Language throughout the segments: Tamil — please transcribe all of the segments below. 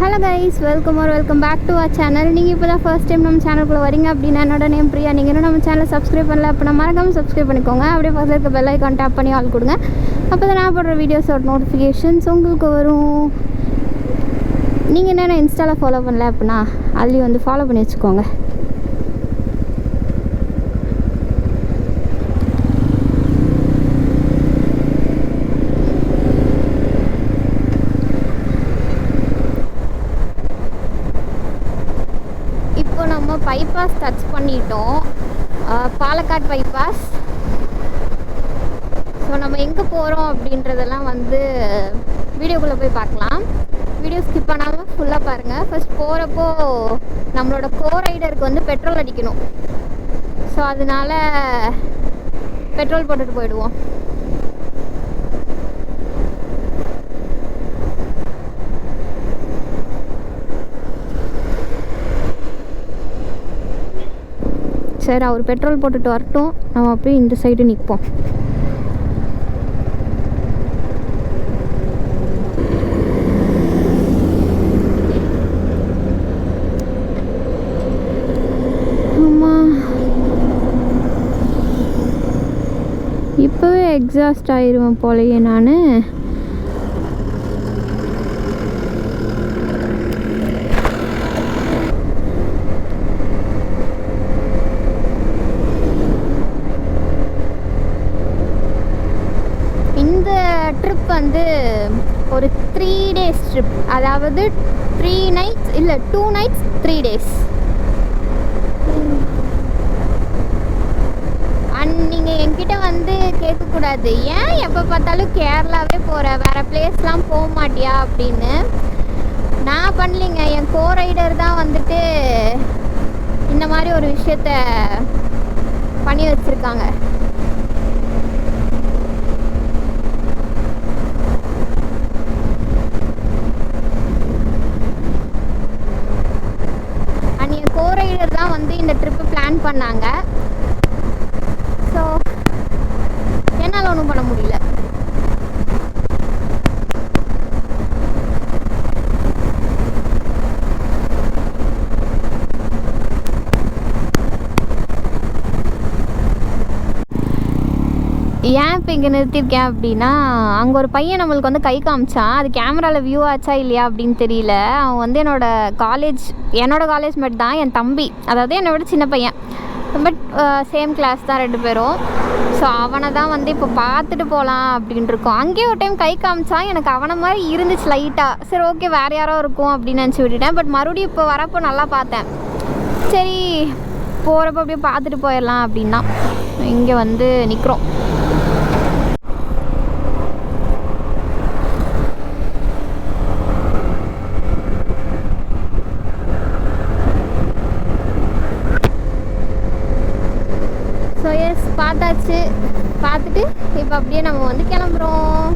Hello guys welcome or welcome back to our channel நீங்கள் இப்போ தான் ஃபர்ஸ்ட் டைம் நம்ம சேனலுக்குள்ளே வரீங்க அப்படின்னா என்னோட நேம் பிரியா. நீங்கள் இன்னும் நம்ம சேனலை சப்ஸ்கிரைப் பண்ணல அப்படின்னா மறக்காமல் சப்ஸ்கிரைப் பண்ணிக்கோங்க. அப்படியே ஃபர்ஸ்ட் இருக்க பெல் ஐக்கான் டேப் பண்ணி ஆள் கொடுங்க. அப்போ தான் நான் போடுற வீடியோஸோட நோட்டிஃபிகேஷன்ஸ் உங்களுக்கு வரும். நீங்கள் என்னென்ன இன்ஸ்டாவில் ஃபாலோ பண்ணல அப்படின்னா அதுலேயும் வந்து ஃபாலோ பண்ணி வச்சுக்கோங்க இப்போ நம்ம பைபாஸ் டச் பண்ணிட்டோம். பாலக்காட் பைபாஸ் ஸோ நம்ம எங்கே போகிறோம் அப்படின்றதெல்லாம் வந்து வீடியோக்குள்ளே போய் பார்க்கலாம். வீடியோ ஸ்கிப் பண்ணாமல் ஃபுல்லாக பாருங்கள் ஃபஸ்ட் போகிறப்போ நம்மளோட கோ ரைடருக்கு வந்து பெட்ரோல் அடிக்கணும். ஸோ அதனால பெட்ரோல் போட்டுட்டு போயிடுவோம். சரி அவர் பெட்ரோல் போட்டுட்டு வரட்டும். நம்ம அப்படியே இந்த சைடு நிற்போம் இப்போவே எக்ஸாஸ்ட் ஆயிடுவேன் போலயே நான் இந்த ட்ரிப் வந்து ஒரு த்ரீ டேஸ் ட்ரிப் அதாவது த்ரீ நைட்ஸ் இல்லை two nights three days and நீங்கள் என்கிட்ட வந்து கேட்கக்கூடாது. ஏன் எப்போ பார்த்தாலும் கேரளாவே போகிற வேறு பிளேஸ்லாம் போக மாட்டியா அப்படின்னு. நான் பண்ணலிங்க. என் கோ ரைடர் தான் வந்துட்டு இந்த மாதிரி ஒரு விஷயத்த பண்ணி வச்சுருக்காங்க அண்ட் என் கோ ரைடர் தான் வந்து இந்த ட்ரிப்பு பிளான் பண்ணாங்க. ஸோ என்னால் ஒன்றும் பண்ண முடியல. ஏன் இப்போ இங்கே நிறுத்தியிருக்கேன் அப்படின்னா அங்கே ஒரு பையன் நம்மளுக்கு வந்து கை காமிச்சான் அது கேமராவில் வியூ ஆச்சா இல்லையா அப்படின்னு தெரியல. அவன் வந்து என்னோட காலேஜ் என்னோடய காலேஜ் மட்டும் தான் என் தம்பி அதாவது என்னை விட சின்ன பையன். பட் சேம் கிளாஸ் தான் ரெண்டு பேரும். ஸோ அவனை தான் வந்து இப்போ பார்த்துட்டு போகலாம் அப்படின்ட்டு இருக்கோம். அங்கேயே ஒரு டைம் கை காமிச்சான் எனக்கு அவனை மாதிரி இருந்துச்சு லைட்டாக சரி ஓகே வேறு யாரோ இருக்கும் அப்படின்னு நினச்சி விட்டுட்டேன். பட் மறுபடியும் இப்போ வரப்போ நல்லா பார்த்தேன். சரி போகிறப்ப அப்படியே பார்த்துட்டு போயிடலாம் அப்படின்னா இங்கே வந்து நிற்கிறோம் ஸோ எஸ் பார்த்தாச்சு. பார்த்துட்டு இப்போ அப்படியே நம்ம வந்து கிளம்புறோம்.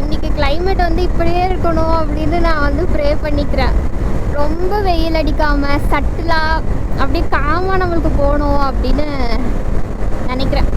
இன்னைக்கு வந்து இப்படியே இருக்கணும் அப்படின்னு நான் வந்து ப்ரே பண்ணிக்கிறேன். ரொம்ப வெயில் அடிக்காம சட்டிலா அப்படியே காமா நம்மளுக்கு போகணும் அப்படின்னு நினைக்கிறேன்.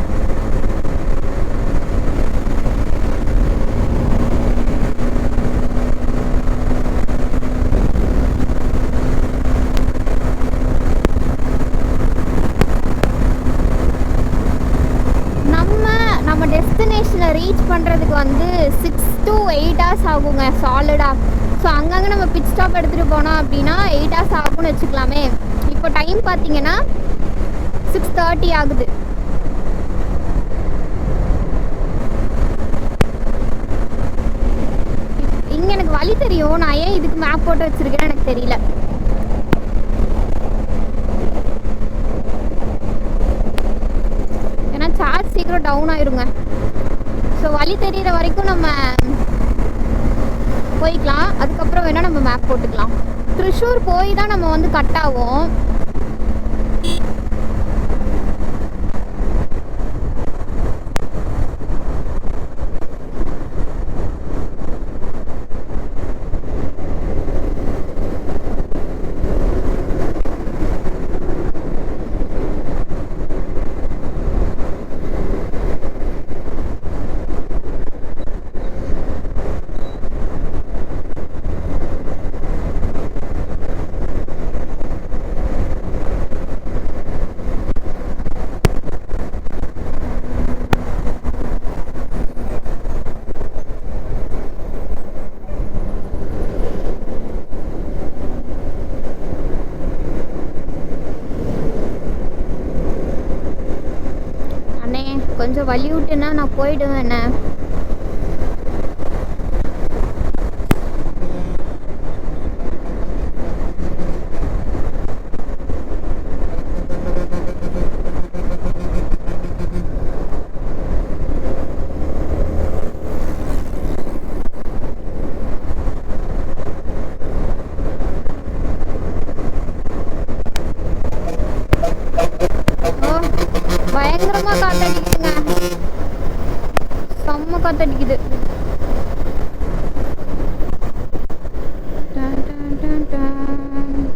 நம்ம நம்ம டெஸ்டினேஷனை ரீச் பண்ணுறதுக்கு வந்து சிக்ஸ் டு எயிட் ஹவர்ஸ் ஆகுங்க சாலிடாக ஸோ அங்கங்கே நம்ம பிட் ஸ்டாப் எடுத்துகிட்டு போனோம் அப்படின்னா எயிட் ஹவர்ஸ் ஆகும்னு வச்சுக்கலாமே. இப்போ டைம் பார்த்தீங்கன்னா சிக்ஸ் தேர்ட்டி ஆகுது. இங்கே எனக்கு வழி தெரியும். நான் ஏன் இதுக்கு மேப் போட்டு வச்சிருக்கேன்னு எனக்கு தெரியல. ஏன்னா சார்ஜ் சீக்கிரம் டவுன் ஆயிருங்க. ஸோ வழி தெரியிற வரைக்கும் நம்ம போய்க்கலாம். அதுக்கப்புறம் வேணால் நம்ம மேப் போட்டுக்கலாம். த்ரிஷூர் போய் தான் நம்ம வந்து கட் ஆகும் கொஞ்சம் வழி விட்டுன்னா நான் போயிடுவேண்ணே செம்ம டன், டன், டன், டன்.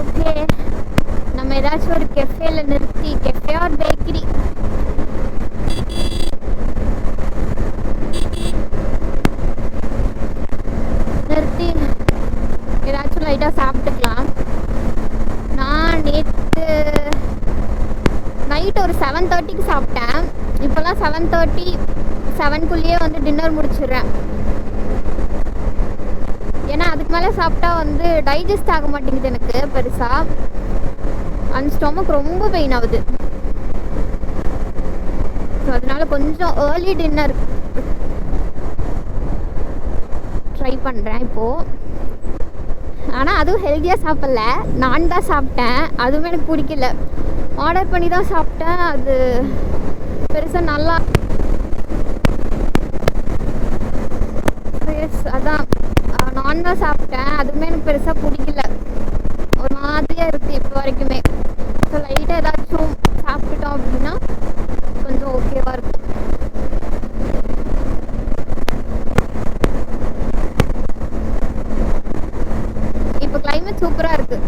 ஓகே நம்ம ஏதாச்சும் ஒரு கெஃபேல நிறுத்தி கெஃபே ஆர் பேக்கரி நிறுத்தி ஏதாச்சும் லைட்டாக சாப்பிட்டுக்கலாம் நான் நேற்று நைட் ஒரு செவன் தேர்ட்டிக்கு சாப்பிட்டேன். இப்போல்லாம் செவன் தேர்ட்டி செவன்குள்ளேயே வந்து டின்னர் முடிச்சிடுறேன். ஏன்னா அதுக்கு மேலே சாப்பிட்டா வந்து டைஜஸ்ட் ஆக மாட்டேங்குது எனக்கு பெருசாக அந்த ஸ்டொமக் ரொம்ப பெயின் ஆகுது. ஸோ அதனால கொஞ்சம் ஏர்லி டின்னர் ட்ரை பண்ணுறேன் இப்போது ஆனால் அதுவும் ஹெல்த்தியாக சாப்பிடல. நான் தான் சாப்பிட்டேன். அதுவுமே எனக்கு பிடிக்கல. ஆர்டர் பண்ணி தான் சாப்பிட்டேன். அது பெருசாக நல்லா அதான். நான் தான் சாப்பிட்டேன். அதுவுமே எனக்கு பெருசாக பிடிக்கல. ஒரு மாதிரியாக இருக்குது இப்போ வரைக்குமே. ஸோ லைட்டாக ஏதாச்சும் சாப்பிட்டுட்டோம் அப்படின்னா கொஞ்சம் ஓகேவாக இருக்கும் இப்போ climate சூப்பராக இருக்கு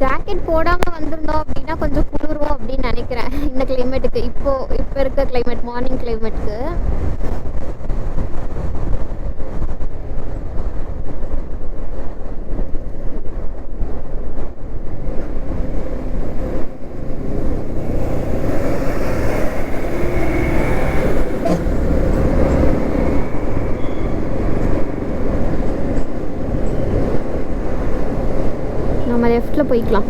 ஜாக்கெட் போடாமல் வந்திருந்தோம் அப்படின்னா கொஞ்சம் குளிரும் அப்படின்னு நினைக்கிறேன் இந்த கிளைமேட்டுக்கு இப்போ இப்போ இருக்க கிளைமேட் மார்னிங் கிளைமேட்டுக்கு நம்ம லெஃப்டில் போய்க்கலாம்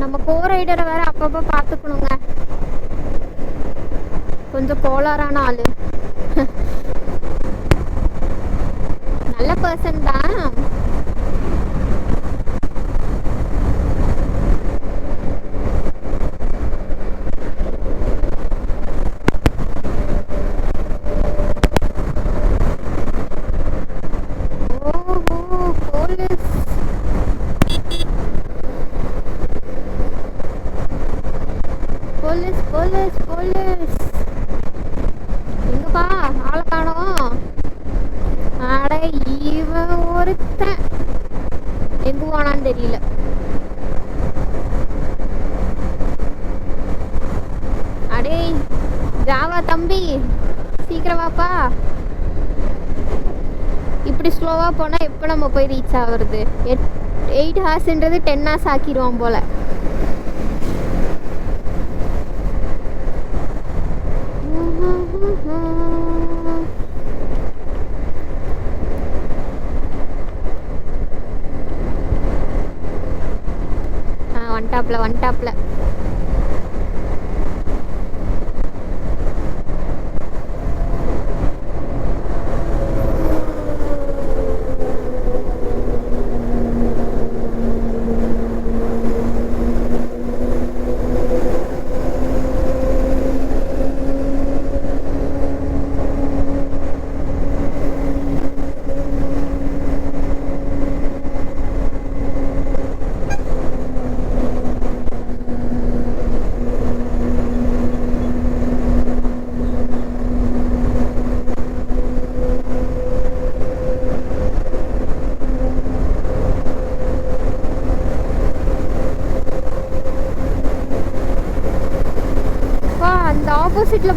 நம்ம கோ ரைடரை வேற அப்பப்போ பார்த்துக்கணுங்க கொஞ்சம் கோளாறான ஆளு ஜாவா தம்பி. சீக்கிரம் வாப்பா. இப்படி ஸ்லோவாக போனால் எப்போ நம்ம போய் ரீச் ஆகுறது? எட் எயிட் ஹார்ஸ்ன்றது டென் ஹார்ஸ் ஆக்கிடுவோம் போல்.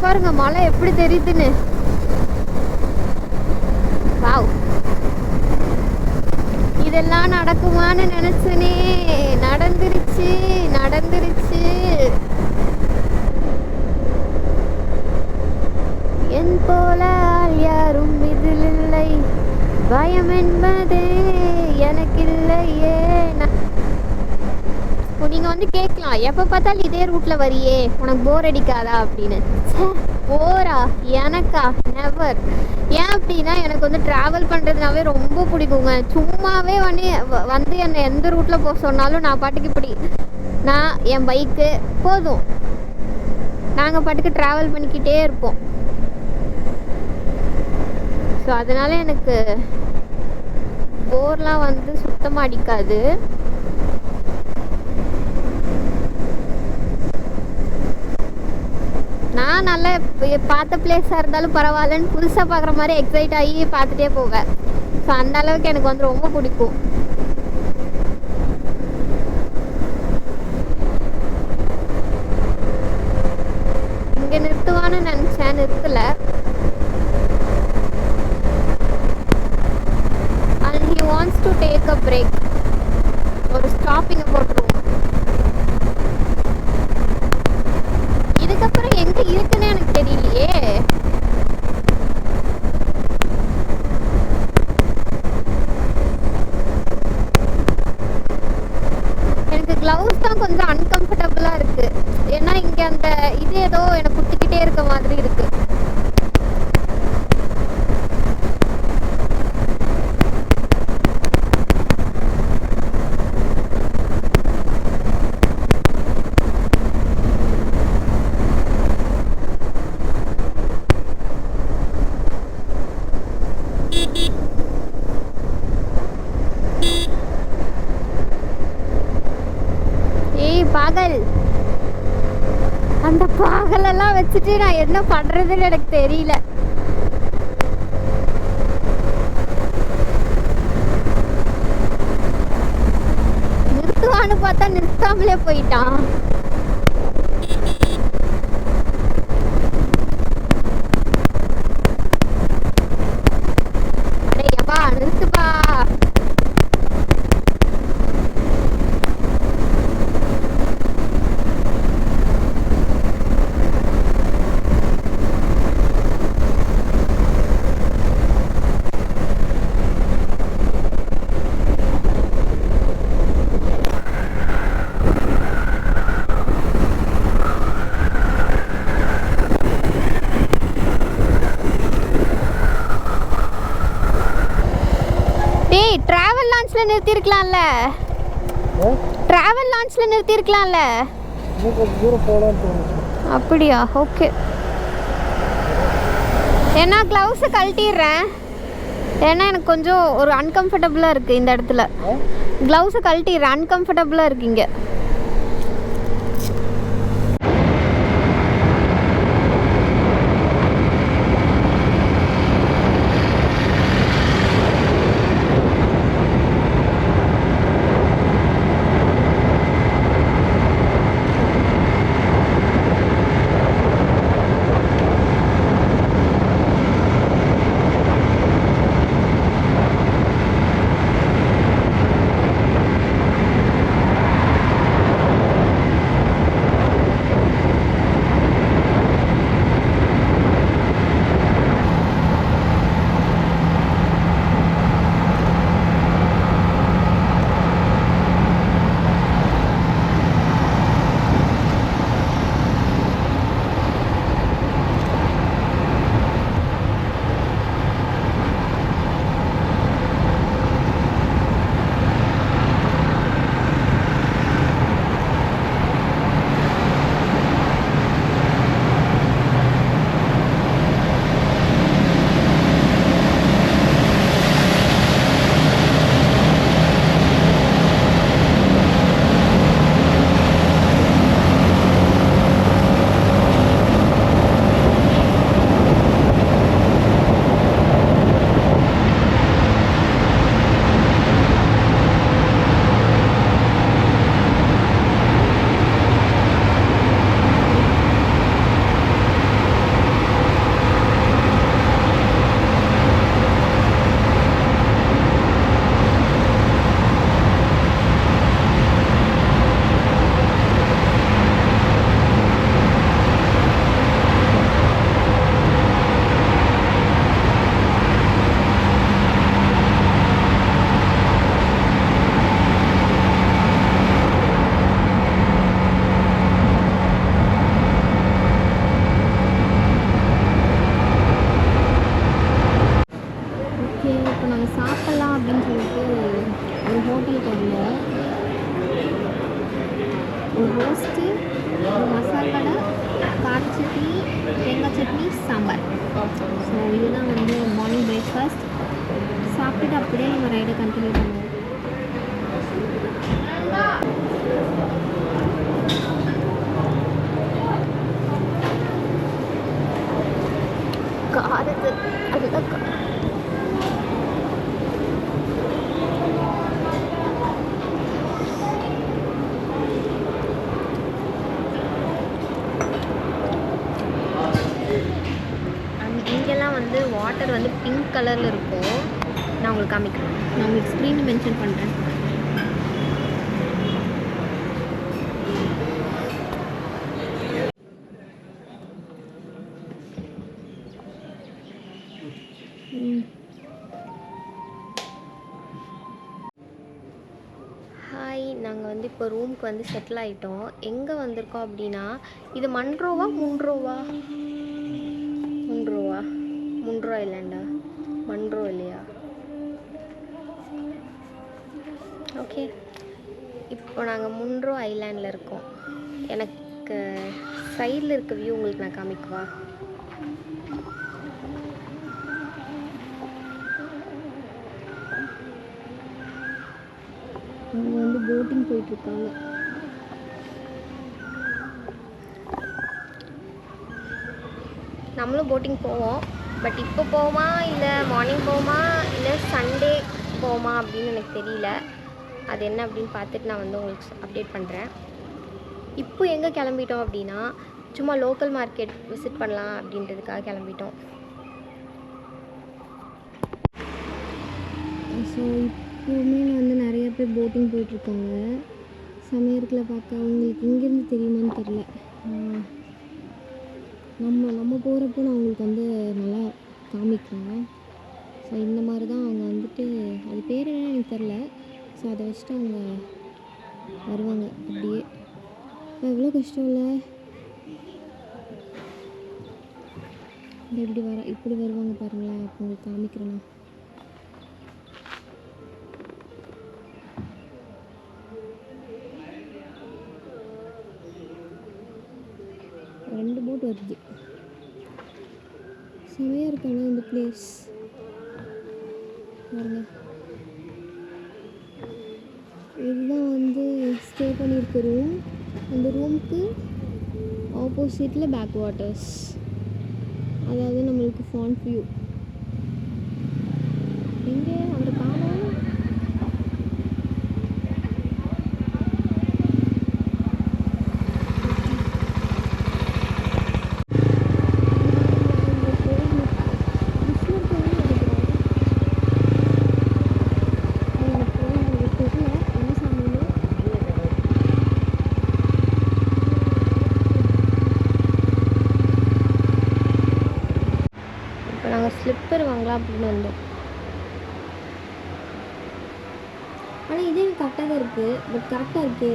பாருங்க மலை எப்படி தெரியுதுன்னு. வாவ். இதெல்லாம் நடக்குமான்னு நினைச்சனே. நடந்துருச்சு நடந்துருச்சு. என் போல ஆள் யாரும் இதில் இல்லை பயம் என்பதே எனக்கில்லையே. நான் இருக்கும் நீங்கள் வந்து கேட்கலாம் எப்போ பார்த்தாலும் இதே ரூட்டில் வரியே உனக்கு போர் அடிக்காதா அப்படின்னு. போரா எனக்கா? நெவர் ஏன் அப்படின்னா எனக்கு வந்து ட்ராவல் பண்ணுறதுனாவே ரொம்ப பிடிக்குங்க. சும்மாவே வந்து வ- வந்து என்னை எந்த ரூட்டில் போக சொன்னாலும் நான் பாட்டுக்கு இப்படி நான் என் பைக்கு போதும். நாங்கள் பாட்டுக்கு ட்ராவல் பண்ணிக்கிட்டே இருப்போம். ஸோ அதனால் எனக்கு போர்லாம் வந்து சுத்தமாக அடிக்காது. நான் நல்லா பார்த்த பிளேஸாக இருந்தாலும் பரவாயில்லன்னு புதுசாக பார்க்குற மாதிரி எக்ஸைட் ஆகி பார்த்துட்டே போவேன். ஸோ அந்த அளவுக்கு எனக்கு வந்து ரொம்ப பிடிக்கும் இங்கே நிறுத்துவான்னு நினச்சேன் நிறுத்தல and he wants to take a break ஒரு ஸ்டாப்பிங்கை போட்டுருவோம் இதுக்கப்புறம் எங்க இருக்குன்னு எனக்கு தெரியலையே எனக்கு கிளவுஸ் தான் கொஞ்சம் அன்கம்ஃபர்டபுளா இருக்கு ஏன்னா இங்க அந்த இது ஏதோ எனக்கு குத்திக்கிட்டே இருக்க மாதிரி இருக்கு ஏய் பாகல். அந்த பாகலெல்லாம் வச்சுட்டு நான் என்ன பண்றதுன்னு எனக்கு தெரியல. நிறுத்துவான்னு பார்த்தா நிறுத்தாமலே போயிட்டான். நிறுத்திருக்கலாம்ல டிராவல் லான்ச்ல நிறுத்திருக்கலாம்ல அப்படியா? ஓகே ஏன்னா க்ளவுஸை கழட்டிடுறேன். ஏன்னா எனக்கு கொஞ்சம் ஒரு அன்கம்ஃபர்டபுளாக இருக்குது இந்த இடத்துல. க்ளவுஸை கழட்டிடுறேன். அன்கம்ஃபர்டபுளாக இருக்கு இங்கே. பிங்க் கலரில் இருக்கும் நான் உங்களுக்கு காமிக்கிறேன். நான் உங்களுக்கு ஸ்க்ரீன் மென்ஷன் பண்ணுறேன் ஹாய் நாங்கள் வந்து இப்போ ரூமுக்கு வந்து செட்டில் ஆகிட்டோம் எங்கே வந்திருக்கோம் அப்படின்னா இது மண்ட்ரோவா முன்ட்ரோவா முன்ட்ரோவா முன்ட்ரோ இல்லைண்டா பண்ணுறோம் இல்லையா? ஓகே இப்போ நாங்கள் முன்ரோ ஐலாண்டில் இருக்கோம். எனக்கு சைடில் இருக்க வியூ உங்களுக்கு நான் காமிக்கவா? அவங்க வந்து போட்டிங் போயிட்டுருக்காங்க. நம்மளும் போட்டிங் போவோம். பட் இப்போ போவோமா இல்லை மார்னிங் போவோமா இல்லை சண்டே போவோமா அப்படின்னு எனக்கு தெரியல. அது என்ன அப்படின்னு பார்த்துட்டு நான் வந்து உங்களுக்கு அப்டேட் பண்ணுறேன் இப்போ எங்கே கிளம்பிட்டோம் அப்படின்னா சும்மா லோக்கல் மார்க்கெட் விசிட் பண்ணலாம் அப்படின்றதுக்காக கிளம்பிட்டோம். ஸோ இப்போவுமே வந்து நிறைய பேர் போட்டிங் போயிட்டுருக்காங்க சமையற்களை பார்க்க அவங்களுக்கு இங்கேருந்து தெரியுமான்னு தெரில நம்ம நம்ம போகிறப்போ நான் அவங்களுக்கு வந்து நல்லா காமிக்கிறேன். ஸோ இந்த மாதிரி தான் அவங்க வந்துட்டு அது பேர் என்னன்னு எனக்கு தெரில ஸோ அதை வச்சுட்டு அவங்க வருவாங்க அப்படியே. எவ்வளோ கஷ்டம் இல்லை? இப்படி வர இப்படி வருவாங்க பாருங்களேன் அப்போ உங்களுக்கு காமிக்கிறேன் நான். ரெண்டு போட் வருது. செமையாக இருக்காங்க இந்த பிளேஸ் பாருங்க. இதுதான் வந்து ஸ்டே பண்ணியிருக்க ரூம் அந்த ரூமுக்கு ஆப்போசிட்டில் பேக் வாட்டர்ஸ் அதாவது நம்மளுக்கு ஃபான் வியூ எங்கே அந்த காணோம் இப்போ நாங்கள் ஸ்லிப்பர் வாங்கலாம் அப்படின்னு வந்தோம் ஆனால் இதே கரெக்டாக தான் இருக்குது பட் கரெக்டாக இருக்கே.